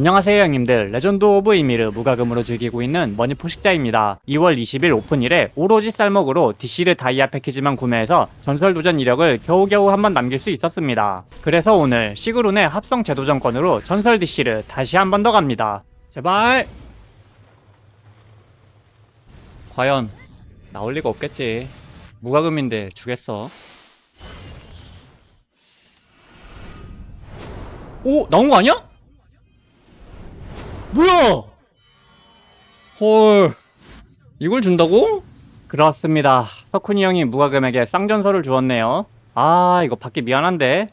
안녕하세요 형님들. 레전드 오브 이미르 무과금으로 즐기고 있는 머니포식자입니다. 2월 20일 오픈일에 오로지 쌀먹으로 디시르 다이아 패키지만 구매해서 전설 도전 이력을 겨우겨우 한번 남길 수 있었습니다. 그래서 오늘 시그룬의 합성 재도전권으로 전설 디시르 다시 한 번 더 갑니다. 제발! 과연 나올 리가 없겠지. 무과금인데 주겠어? 오 나온 거 아니야? 뭐야? 헐, 이걸 준다고? 그렇습니다. 석훈이 형이 무과금에게 쌍전설을 주었네요. 아, 이거 받기 미안한데.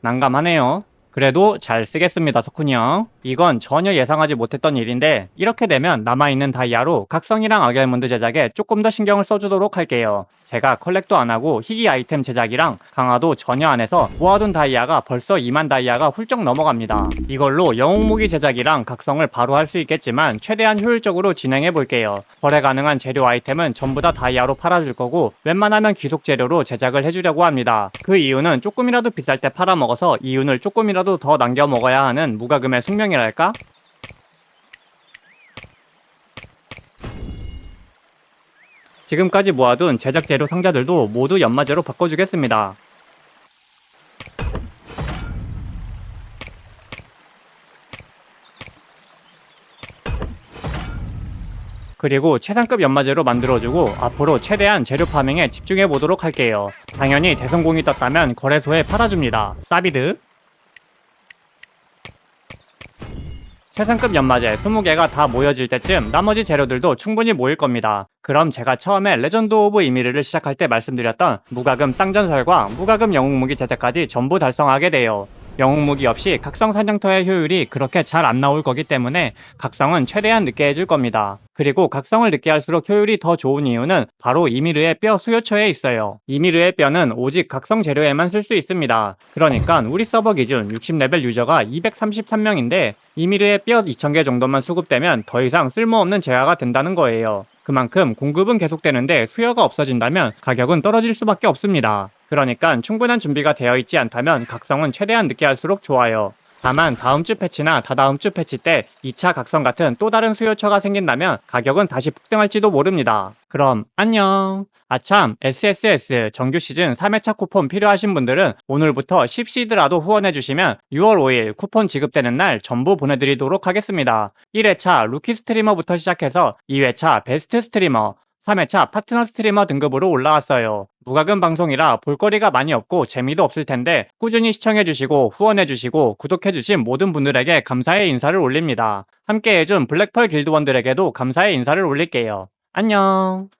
난감하네요. 그래도 잘 쓰겠습니다, 석훈이 형. 이건 전혀 예상하지 못했던 일인데, 이렇게 되면 남아있는 다이아로 각성이랑 악열문드 제작에 조금 더 신경을 써주도록 할게요. 제가 컬렉도 안 하고 희귀 아이템 제작이랑 강화도 전혀 안 해서 모아둔 다이아가 벌써 2만 다이아가 훌쩍 넘어갑니다. 이걸로 영웅무기 제작이랑 각성을 바로 할 수 있겠지만 최대한 효율적으로 진행해 볼게요. 거래 가능한 재료 아이템은 전부 다 다이아로 팔아줄 거고 웬만하면 귀속 재료로 제작을 해주려고 합니다. 그 이유는 조금이라도 비쌀 때 팔아먹어서 이윤을 조금이 라도 더 남겨 먹어야 하는 무과금의 숙명이랄까? 지금까지 모아둔 제작 재료 상자들도 모두 연마제로 바꿔주겠습니다. 그리고 최상급 연마제로 만들어주고 앞으로 최대한 재료 파밍에 집중해 보도록 할게요. 당연히 대성공이 떴다면 거래소에 팔아줍니다. 사비드 최상급 연마제 20개가 다 모여질 때쯤 나머지 재료들도 충분히 모일 겁니다. 그럼 제가 처음에 레전드 오브 이미르를 시작할 때 말씀드렸던 무과금 쌍전설과 무과금 영웅무기 제작까지 전부 달성하게 돼요. 영웅 무기 없이 각성 사냥터의 효율이 그렇게 잘 안 나올 거기 때문에 각성은 최대한 늦게 해줄 겁니다. 그리고 각성을 늦게 할수록 효율이 더 좋은 이유는 바로 이미르의 뼈 수요처에 있어요. 이미르의 뼈는 오직 각성 재료에만 쓸 수 있습니다. 그러니까 우리 서버 기준 60레벨 유저가 233명인데 이미르의 뼈 2000개 정도만 수급되면 더 이상 쓸모없는 재화가 된다는 거예요. 그만큼 공급은 계속되는데 수요가 없어진다면 가격은 떨어질 수밖에 없습니다. 그러니까 충분한 준비가 되어 있지 않다면 각성은 최대한 늦게 할수록 좋아요. 다만 다음 주 패치나 다다음 주 패치 때 2차 각성 같은 또 다른 수요처가 생긴다면 가격은 다시 폭등할지도 모릅니다. 그럼 안녕. 아참 SSS 정규 시즌 3회차 쿠폰 필요하신 분들은 오늘부터 10시드라도 후원해 주시면 6월 5일 쿠폰 지급되는 날 전부 보내드리도록 하겠습니다. 1회차 루키 스트리머부터 시작해서 2회차 베스트 스트리머, 3회차 파트너 스트리머 등급으로 올라왔어요. 무과금 방송이라 볼거리가 많이 없고 재미도 없을 텐데 꾸준히 시청해주시고 후원해주시고 구독해주신 모든 분들에게 감사의 인사를 올립니다. 함께 해준 블랙펄 길드원들에게도 감사의 인사를 올릴게요. 안녕.